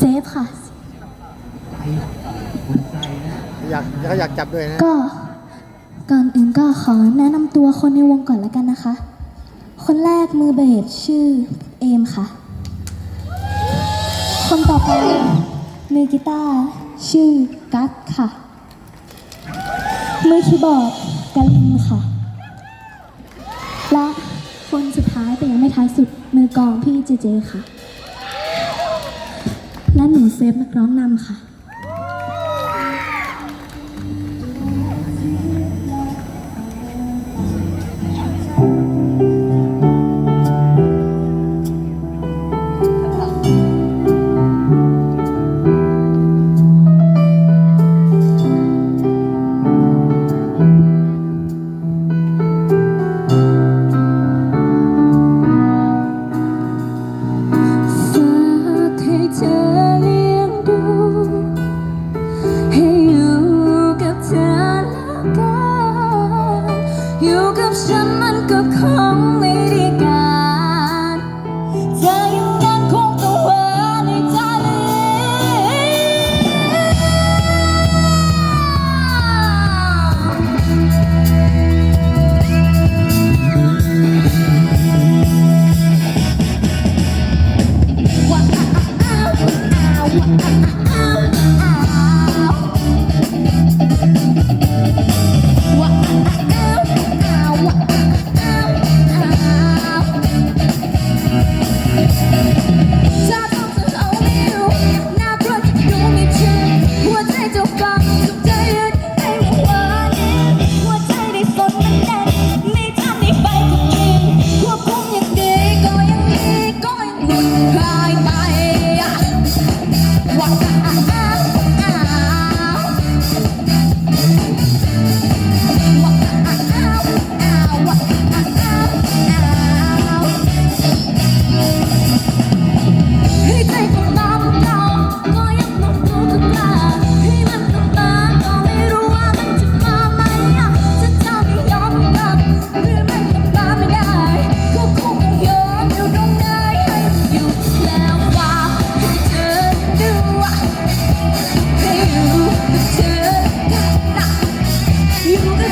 เซฟค่ะ อยากเขาอยากจับด้วยนะ ก็ก่อนอื่นก็ขอแนะนำตัวคนในวงก่อนแล้วกันนะคะ คนแรกมือเบสชื่อเอมค่ะ คนต่อไปมือกีตาร์ชื่อกัสค่ะ มือคีย์บอร์ดกาลินค่ะ และคนสุดท้ายแต่ยังไม่ท้ายสุดมือกลองพี่เจเจค่ะ และหนูเซฟนักร้องนำค่ะ อยู่กับฉันมันก็คงไม่ดี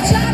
the child.